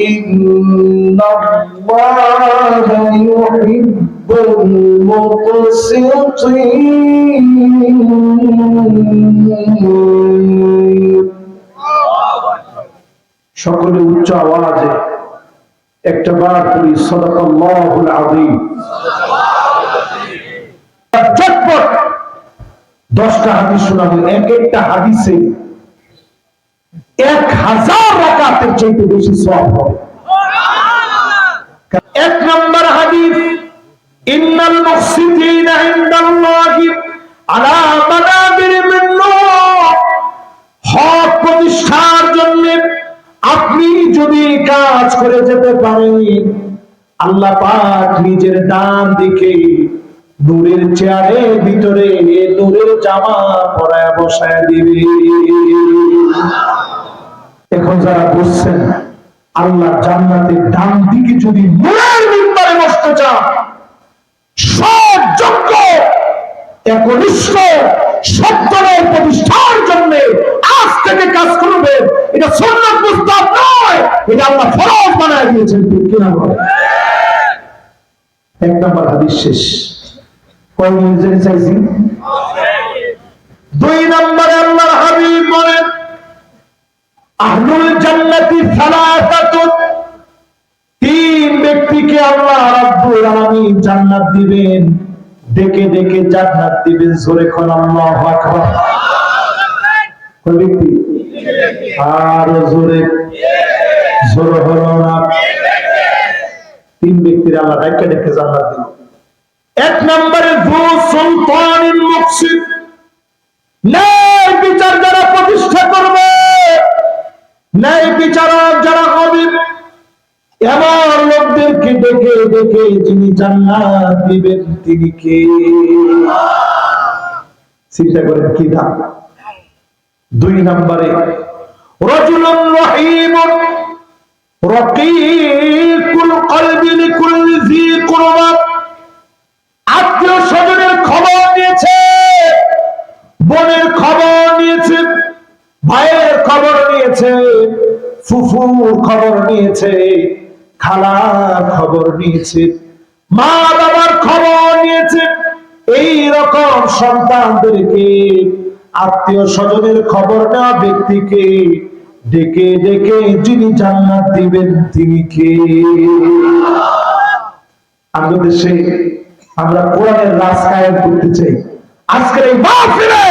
إن الله يحب المقسطين সকলে উচ্চ আওয়াজে একটা বার করি সদাকাল্লাহুল আযীম চটপট দশটা হাদিস শোনাবো এক একটা হাদিসে এক হাজার রাকাতের চাইতে বেশি সব হবে। এক নম্বর হাদিস, ইন্নাল আলা মানাবির মিন হক প্রতিষ্ঠার জন্য আপনি যদি কাজ করে যেতে পারেন, আল্লাহ পাক নিজের ডান দিকে নূরের চেয়ারের ভিতরে নূরের জামা পরায় বসায় দিবে এখন যারা বসছেন আল্লাহ জান্নাতের ডান দিকে যদি নূরের মিম্বারে বসতে চান, সব যোগ্য একনিষ্ঠ প্রতিষ্ঠার জন্য আজ থেকে কাজ করবেন। এটা সুন্নাত মুস্তাহাব নয়, এটা আল্লাহ ফরজ বানায় দিয়েছেন কিনা বলে এক নম্বর হাদিস শেষ। মিনিট চাইছি দুই নম্বরে বলেন আহলুল জান্নাতি তিন ব্যক্তিকে আল্লাহ রাব্বুল আলামিন জান্নাত দিবেন। ডেকে ডেকে জান্নাত দিবেন জোরে আল্লাহু আকবার। জোরে। হলো না। তিন ব্যক্তির আল্লাহ জান্নাত এক নম্বরে যু সুলতানিন মুকসিদ ন্যায় বিচার যারা প্রতিষ্ঠা করবে ন্যায় বিচারক যারা হবে এমন লোকদেরকে ডেকে ডেকে যিনি জান্নাত দিবেন তিনি কে? চিন্তা করেন কি দাম দুই নম্বরে, রজুলুন রকিকুল কলবি আত্মীয় স্বজনের খবর নিয়েছে বোনের খবর নিয়েছে ভাইয়ের খবর নিয়েছে, ফুফুর খবর নিয়েছে, খালার খবর নিয়েছে, মা বাবার খবর নিয়েছে। এই রকম সন্তানদেরকে, আত্মীয় স্বজনের খবর নেওয়া ব্যক্তিকে ডেকে ডেকে যিনি জান্নাত দিবেন তিনি কে? আমাদের দেশে আমরা কোরআনের রাজ কায়েম করতে চাই। আজকের এই মাহফিলে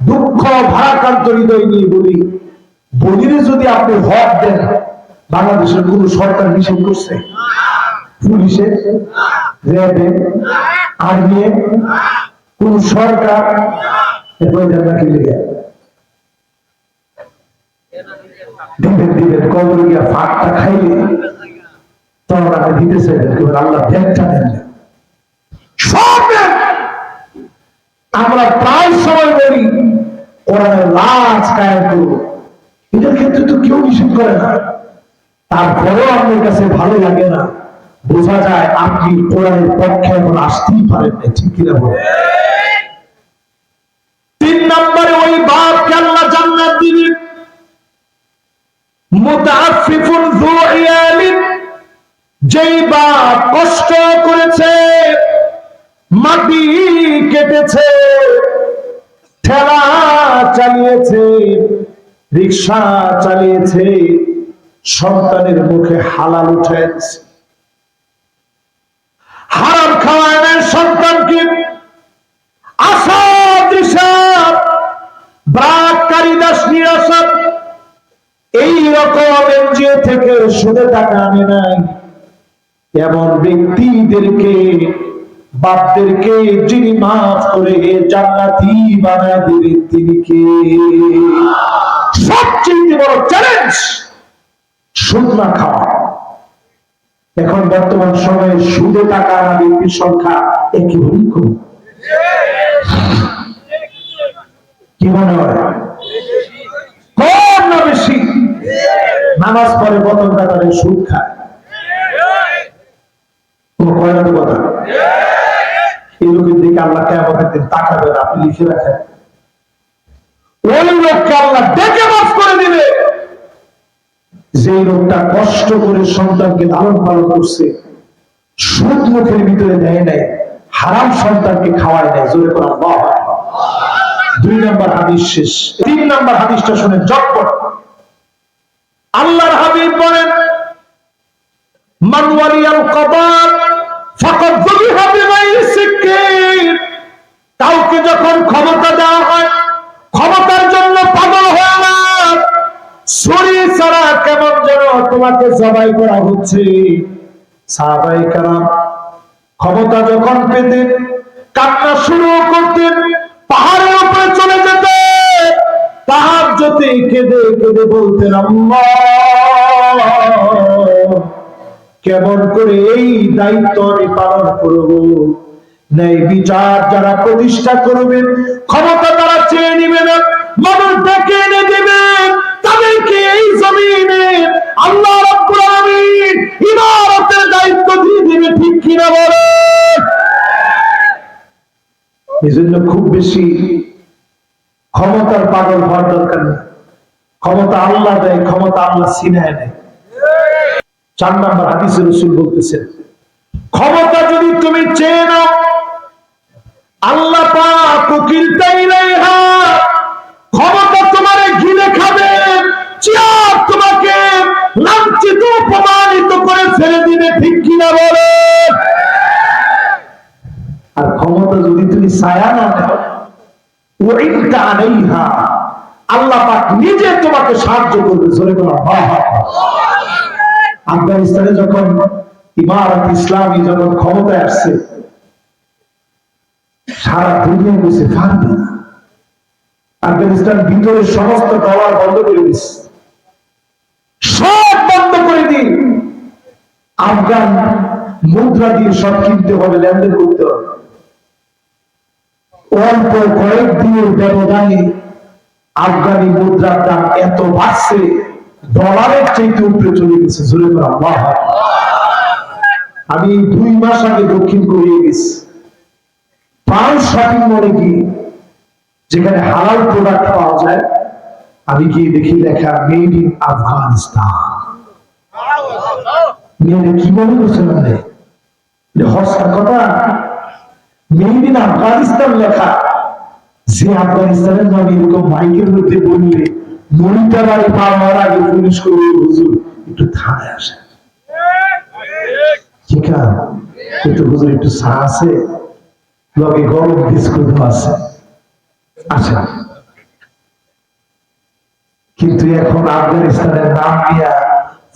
দুঃখ ভারাক্রান্ত হৃদয় নিয়ে বলি বলিরে যদি আপনি হক দেন, বাংলাদেশের কোন সরকার নিষেধ করছে? পুলিশে, র্যাবে আর্মি কোন সরকার? দিবেন দিবেন কবর গিয়া ফাঁকটা খাইলে তখন আপনি দিতে চাইবেন আল্লাহ ব্যাগটা দেন না। সব দেন। আমরা প্রায় সময় বলি, কোরআনের লাজ কায়েম করব। এটার ক্ষেত্রে তো কেউ নিষেধ করে না। তারপরেও আপনার কাছে ভালো লাগে না। বোঝা যায় আপনি কোরআনের পক্ষে এখন আসতেই পারেন না ঠিক কিনা বলে তিন নম্বরে ওই বাপকে আল্লাহ জান্নাত দিবেন মুতাআফফিফুন যু যেই বাপ কষ্ট করেছে, মাটি কেটেছে, ঠেলা চালিয়েছে, রিক্সা চালিয়েছে, সন্তানের মুখে হালাল উঠেছে হারাম খাওয়ায় সন্তানকে আশা এনজিও থেকে সুদে টাকা আনে নাই। এমন ব্যক্তিদেরকে বাপদেরকে যিনি মাফ করে, জান্নাতি বানায় দিবেন তিনি কে? সবচেয়ে বড় চ্যালেঞ্জ সুদ না খাওয়া। এখন বর্তমান সময়ে সুদে টাকা আনা ব্যক্তির সংখ্যা একেবারেই কম। কি মনে হয়? কম না বেশি? নামাজ পড়ে বদল কাতারে সুদ খায়। না কথা? এই লোকের দিকে আল্লাহ কেমন একদিন তাকাবেন আপনি লিখে রাখেন। ওই লোককে আল্লাহ ডেকে মাফ করে দিবে। যে লোকটা কষ্ট করে সন্তানকে লালন পালন করছে, সুদ মুখের ভিতরে দেয় নাই, হারাম সন্তানকে খাওয়ায় নাই, জোরে করে আল্লাহ দুই নম্বর হাদিস শেষ। তিন নম্বর হাদিসটা শুনে জটপট আল্লাহর হাবিব বলেন, মান ওয়ালিয়াল কবার কাউকে যখন ক্ষমতা দেওয়া হয়, ক্ষমতার জন্য পাগল হয়ে না। ছুরি ছাড়া কেমন যেন তোমাকে জবাই করা হচ্ছে। সাহাবাই কারাম, ক্ষমতা যখন পেতেন, কান্না শুরু করতেন, পাহাড়ের উপরে চলে যেতেন। পাহাড় যদি কেঁদে কেঁদে বলতেন, আল্লাহ! কেমন করে এই দায়িত্ব আমি পালন করব। ন্যায় বিচার যারা প্রতিষ্ঠা করবেন, ক্ষমতা তারা চেয়ে নিবে না মানুষ ডেকে এনে দেবেন, তাদেরকে এই জমিনে আল্লাহ রাব্বুল আলামিন ইমারতের দায়িত্ব দিয়ে দিবে, ঠিক কিনা বলে এজন্য খুব বেশি ক্ষমতার পাগল হওয়ার দরকার নেই। ক্ষমতা আল্লাহ দেয়, ক্ষমতা আল্লাহ সিনায় নেয় চার নম্বর হাদিসে রসুল বলতেছেন, ক্ষমতা যদি তুমি চেয়ে নাও, আল্লাহ ক্ষমতা তোমারে ঘিরে খাবে, চেয়ার তোমাকে লাঞ্ছিত, অপমানিত করে ফেলে দিবে, ঠিক কিনা বলে আর ক্ষমতা যদি তুমি ছায়া না আলাইহা আল্লাহ পাক নিজে তোমাকে সাহায্য করবে, জোরে বলা। আফগানিস্তানে যখন ইমারত ইসলামী যখন ক্ষমতায় আসছে, সারা দুনিয়া বসে না। আফগানিস্তান ভিতরে সমস্ত ডলার বন্ধ করে দিচ্ছে সব বন্ধ করে দিন আফগান মুদ্রা দিয়ে সব কিনতে হবে, লেনদেন করতে হবে। অল্প কয়েক দিনের ব্যবধানে আফগানি মুদ্রার দাম এত বাড়ছে। ডলারের চাইতে উপরে চলে গেছে, জোরে আল্লাহ আমি দুই মাস আগে দক্ষিণ কোরিয়া গেছি। পাঁচ শপিং মলে গিয়ে যেখানে হালাল প্রোডাক্ট পাওয়া যায়, আমি গিয়ে দেখি লেখা মেড ইন আফগানিস্তান কি মনে করছেন মানে হস্তার কথা। মেড ইন আফগানিস্তান লেখা। যে আফগানিস্তানের নাম এরকম মাইকের মধ্যে বললে মনিটা বাড়ি পার আগে পুলিশ করবে, হুজুর, একটু থানায় আসে। ঠিক একটু হুজুর, একটু চা আছে? লগে গরম বিস্কুট আছে। আচ্ছা। কিন্তু এখন আফগানিস্তানের নাম নিয়ে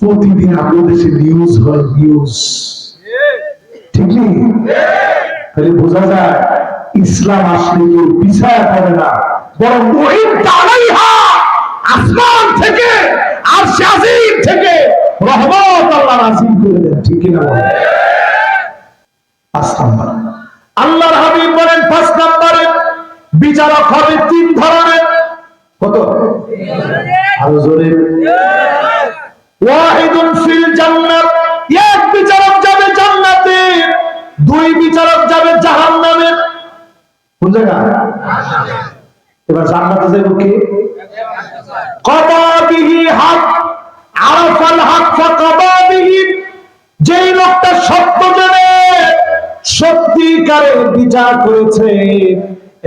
প্রতিদিন আমাদের নিউজ হয় নিউজ ঠিক নেই? তাহলে বোঝা যায়, ইসলাম আসলে কেউ পিছায় পড়ে না, বরং ওই দাঁড়াইহা আসমান থেকে, আর শাসিম থেকে রহমত আল্লাহ নাজিল করে দেন, ঠিক কিনা বলেন? পাঁচ নাম্বার। আল্লাহর হাবিব বলেন, পাঁচ নাম্বারে বিচারক হবে সত্যিকারের বিচার করেছে।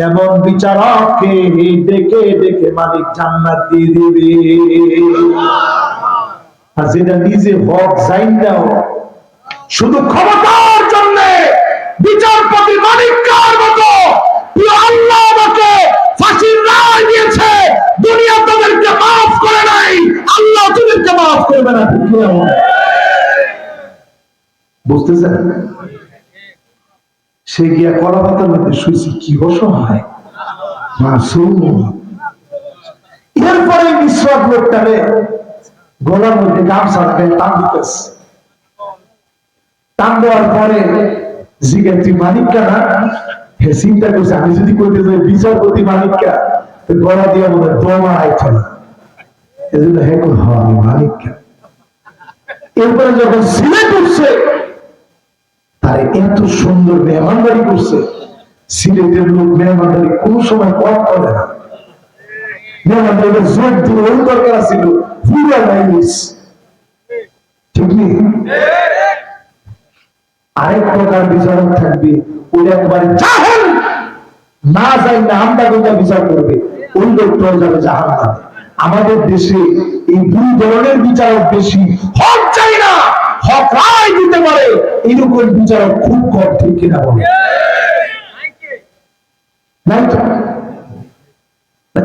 এমন বিচারককে ডেকে ডেকে মালিক জান্নাত দিয়ে দিবে। আর যেটা নিজে হক, জাইন দাও। শুধু ক্ষমতার জন্য বিচারপতি মালিক কার মতো আল্লাহ আমাকে ফাঁসির রায় দিয়েছে। দুনিয়া তাদেরকে মাফ করে নাই। আল্লাহ তাদেরকে মাফ করবে না বুঝতেছেন? সে গিয়া কলা পাতার মধ্যে শুয়েছে কি অসহায়। মাসুম। এর পরে লোকটারে গলার মধ্যে গামছা লাগে টান দিতেছে। টান দেওয়ার পরে না? হে চিন্তা করছে, আমি যদি কইতে যাই বিচারপতি গলা দিয়ে মনে হয় দমা আইতো না এজন্য হে হওয়া আমি মালিকটা। এরপরে যখন সিলেট উঠছে তার এত সুন্দর মেহমানদারি করছে। সিলেটের লোক মেহমানদারি কোন সময় কম করে না। মেহমানদারি জোর দিয়ে ওই দরকার ছিল ঠিক নেই আরেক প্রকার বিচারক থাকবে, ওই একবারে না যাই না, আমরা বিচার করবে। ওই লোকটাও যাবে জাহান আমাদের দেশে এই দুই ধরনের বিচারক বেশি হক হক রায় দিতে পারে, এরকম বিচারক খুব কম, ঠিক কিনা বলে?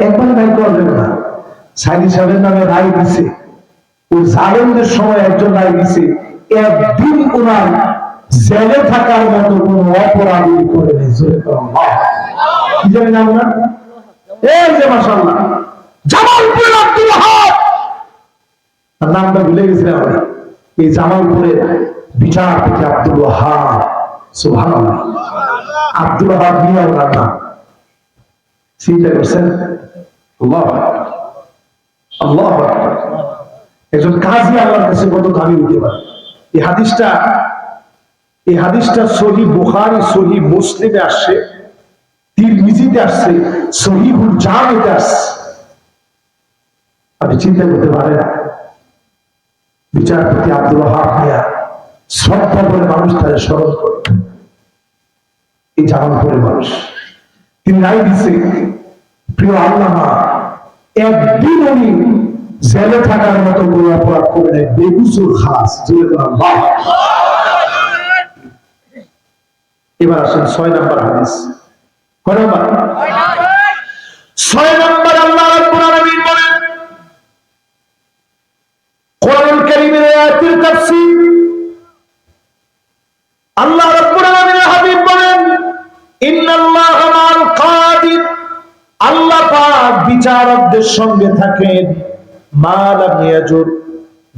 একবার নাই করবেন না। সাইদি সাহেবের নামে রায় দিছে। ওই জালেমদের সময় একজন রায় দিছে, একদিন ওনার জেলে থাকার মতো কোন অপরাধ করে নেই, জোরে কি জানি নাম না এই যে মাসাল্লাহ জামালপুরের আব্দুল তার নামটা ভুলে গেছিলাম আমি এই জামালপুরের বিচারপতি আব্দুল সুবহানাল্লাহ। আব্দুল মিয়া চিন্তা করছেন? আল্লাহ একজন কাজী আল্লাহর কাছে কত দামি হইতে পারে। এই হাদিসটা এই হাদিসটা সহি বুখারি, সহি মুসলিমে আসছে, তিরমিজিতে আসছে, সহিহুল জামিতে আসছে। আপনি চিন্তা করতে পারেন? বিচারপতি আব্দুল মিয়া শ্রদ্ধা করে মানুষ তাদের স্মরণ করত এই জামালপুরের মানুষ। তিনি রায় দিচ্ছে প্রিয় আল্লামা একদিন উনি জেলে থাকার মতো কোন অপরাধ করে নেয় বেগুসুর খাস এবার আসেন ছয় নম্বর হাদিস। কয় নম্বর? ছয় নম্বর। আল্লাহ রাব্বুল আলামিনের হাবিব বলেন কাদির। আল্লাহ পাক বিচারকদের সঙ্গে থাকেন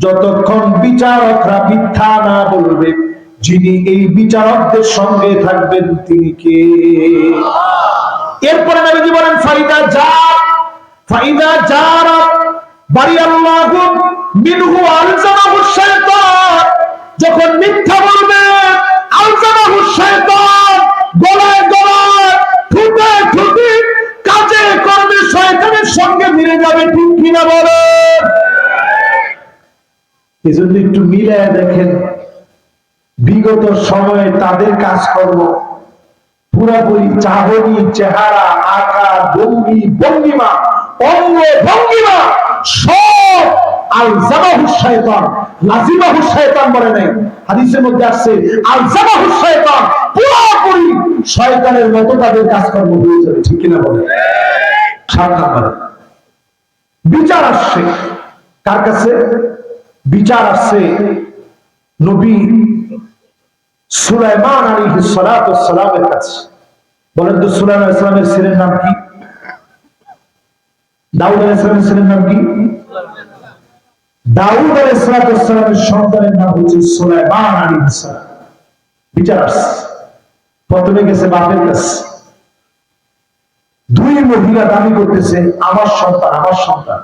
যতক্ষণ বিচারকরা মিথ্যা না বলবে, যিনি এই বিচারকদের সঙ্গে থাকবেন তিনি কে? এরপরে নবীজি বলেন, ফাইদা যা, ফাইদা যারা বাড়ি আল্লাহ মিনহু যখন মিথ্যা বলবে গলায় গলায় কাজে কর্মে শয়তানের সঙ্গে মিলে যাবে, ঠিক কিনা বলেন এজন্য একটু দেখেন, বিগত সময়ে তাদের কাজ কাজকর্ম পুরাপুরি চাহনি, চেহারা, আকার ভঙ্গি ভঙ্গিমা অঙ্গ ভঙ্গিমা, সব আল শয়তান লাজিমাহু শয়তান বলে নাই। হাদিসের মধ্যে আসছে আল শয়তান পুরোপুরি শয়তানের মতো তাদের কাজকর্ম যাবে, ঠিক কিনা বলে? সাত বিচার নবী সুলাইমান বলেন তো নাম কি? দাউদ আলাইহিস ছেলের নাম কি? দাউদ আলাইহিস সন্তানের নাম হচ্ছে প্রথমে গেছে বাপের কাছে। দুই মহিলা দাবি করতেছে, আমার সন্তান আমার সন্তান।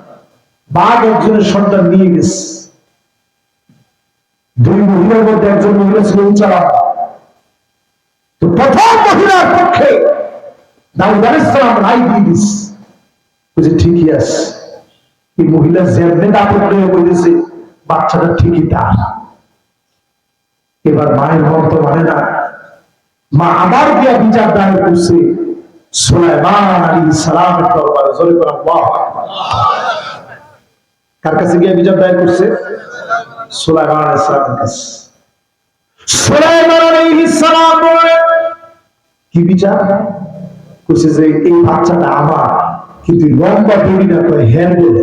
বাঘ একজনের সন্তান নিয়ে গেছে। দুই মহিলার মধ্যে একজন মহিলা ছিল উচ্চারা তো প্রথম মহিলার পক্ষে দাউদ আলাইসালাম রায় দিয়ে দিস ঠিকই আছে। এই মহিলা যেমনি দাপট করে বলেছে, বাচ্চাটা ঠিকই তার। এবার মায়ের মন তো মানে না। মা আবার গিয়া বিচার দায়ের করছে, সুলাইমান আলাইহিস সালামের দরবারে, জোরে করে আল্লাহু আকবার। কার কাছে গিয়ে বিচার দায়ের করছে? সুলাইমান আলাইহিস সালামের কাছে। সুলাইমান আলাইহিস সালাম বলে, কি বিচার? করছে যে, এই বাচ্চাটা আমার। কিন্তু লম্বা দড়ি না কয় হ্যাঁ বলে। তো কেন দিলে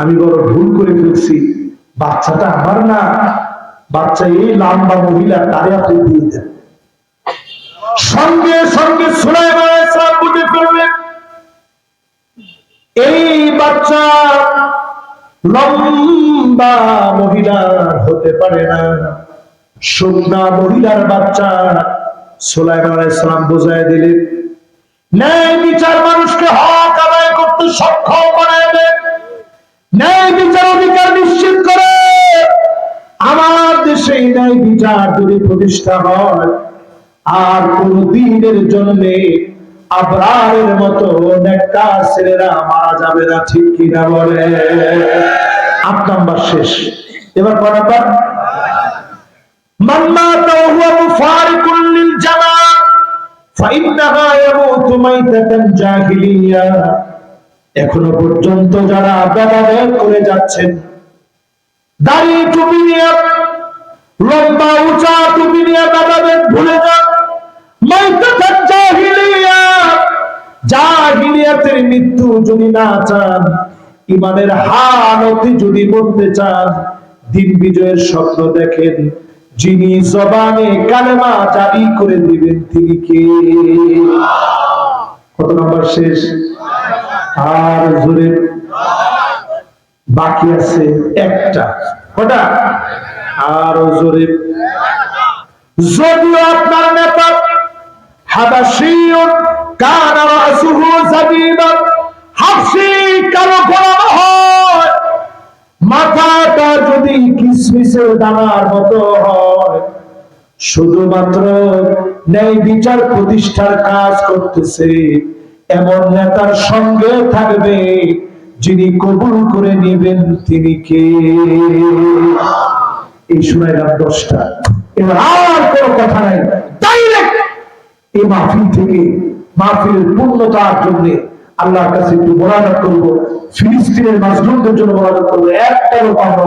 আমি বড় ভুল করে ফেলছি। বাচ্চাটা আমার না। বাচ্চা এই লাম্বা মহিলা, তারে আপনি দিয়ে দেন। সঙ্গে সঙ্গে আলাইহিস সালাম এই বাচ্চা লম্বা মহিলার হতে পারে না। শুকনা মহিলার বাচ্চা, সুলাইমান আলাইহিস সালাম বুঝায় দিলেন। ন্যায় বিচার মানুষকে হক আদায় করতে সক্ষম দেয় ন্যায় বিচার অধিকার নিশ্চিত করে। আমার দেশে ন্যায় বিচার যদি প্রতিষ্ঠা হয়, আর কোন দিনের জন্য আবরারের মতো নেককার ছেলেরা মারা যাবে না, ঠিক কিনা বলে? আট নম্বর শেষ। এবার ক নাম্বার? মান্না তাহুয়া মুফারিকুল লিল জামা ফাইন্নাহা ইয়ামুতু মাইতাতান জাহিলিয়া। এখনও পর্যন্ত যারা ব্যবহার করে যাচ্ছেন, দাড়ি টুপি নিয়ে, লম্বা উঁচা টুপি নিয়ে ব্যবহার ভুলে যান। মৃত্যু যদি না চান, ইমানের যদি বলতে চান, দিন বিজয়ের স্বপ্ন দেখেন, যিনি জবানে কালেমা জারি করে দিবেন, তিনি কে? কত নম্বর শেষ? আর জোরে। বাকি আছে একটা। কটা? আর জোরে। যদিও আপনার নেতা রাসুহু হাফসি হয়। মাথাটা যদি কিসমিসের দানার মতো হয়। শুধুমাত্র ন্যায় বিচার প্রতিষ্ঠার কাজ করতেছে। এমন নেতার সঙ্গে থাকবে যিনি কবুল করে নেবেন তিনি কে? এই শুনাইলাম দশটা। এবার আর কোনো কথা নাই। ডাইরেক্ট এই মাহফিল থেকে মাহফিলের পূর্ণতার জন্য আল্লাহর কাছে একটু মোনাজাত করব। ফিলিস্তিনের মাজলুমদের জন্য মোনাজাত করব। একটা লোক আমরা